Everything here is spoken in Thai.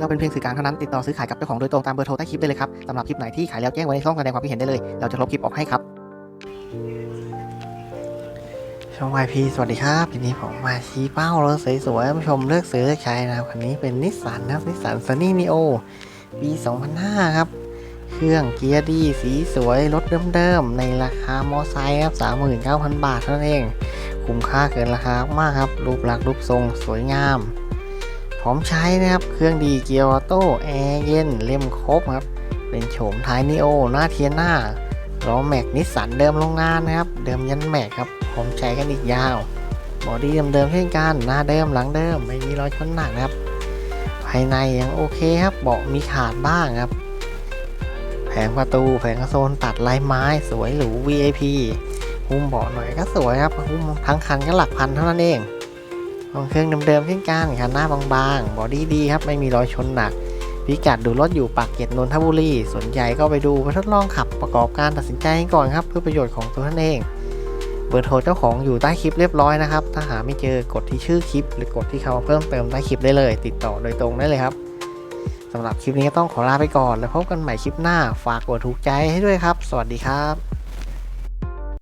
เราเป็นเพียงสื่อกลางเท่านั้นติดต่อซื้อขายกับเจ้าของโดยตรงตามเบอร์โทรใต้คลิปได้เลยครับสำหรับคลิปไหนที่ขายแล้วแจ้งไว้ในช่องแสดงความคิดเห็นได้เลย เราจะลบคลิปออกให้ครับช่อง YP สวัสดีครับทีนี้ผมมาชี้เป้ารถสวยๆให้ผู้ชมเลือกซื้อเลือกใช้นะครับคันนี้เป็นนิสสันนะครับนิสสันซันนี่นีโอปี 2005 ครับ เครื่องเกียร์ดีสีสวยรถเดิมๆ ในราคามอไซค์ครับ 39,000 บาทเท่านั้นเอง คุ้มค่าเกินราคามากครับ รูปลักษณ์รูปทรงสวยงาม พร้อมใช้นะครับเครื่องดีเกียร์ออโต้แอร์เย็นเล่มครบครับ เป็นโฉมท้ายนีโอหน้าเทียนหน้าล้อแม็กนิสสันเดิมโรงงานนะครับ เดิมยันแม็กครับพร้อมใช้กันอีกยาวบอดี้เดิมๆเช่นกันหน้าเดิมหลังเดิมไม่มีรอยชนหนักนะครับ ภายในยังโอเคครับเบาะมีขาดบ้างครับ แผงประตูแผงโซลตัดลายไม้สวยหรู VIP หุ้มเบาะหน่อยก็สวยครับหุ้มทั้งคันก็หลักพันเท่านั้นเอง ของเครื่องเดิมๆเช่นกันคันหน้าบางๆ บอดี้ดีครับไม่มีรอยชนหนัก พิกัดดูรถอยู่ปากเกร็ดนนทบุรี สนใจก็ไปดูไปทดลองขับประกอบการตัดสินใจก่อนครับ เพื่อประโยชน์ของตัวท่านเอง เบอร์โทรเจ้าของอยู่ใต้คลิปเรียบร้อยนะครับ ถ้าหาไม่เจอกดที่ชื่อคลิป หรือกดที่คำว่าเพิ่มเติมใต้คลิปได้เลย ติดต่อโดยตรงได้เลยครับสำหรับคลิปนี้ก็ต้องขอลาไปก่อน แล้วพบกันใหม่คลิปหน้า ฝากกดถูกใจให้ด้วยครับ สวัสดีครับ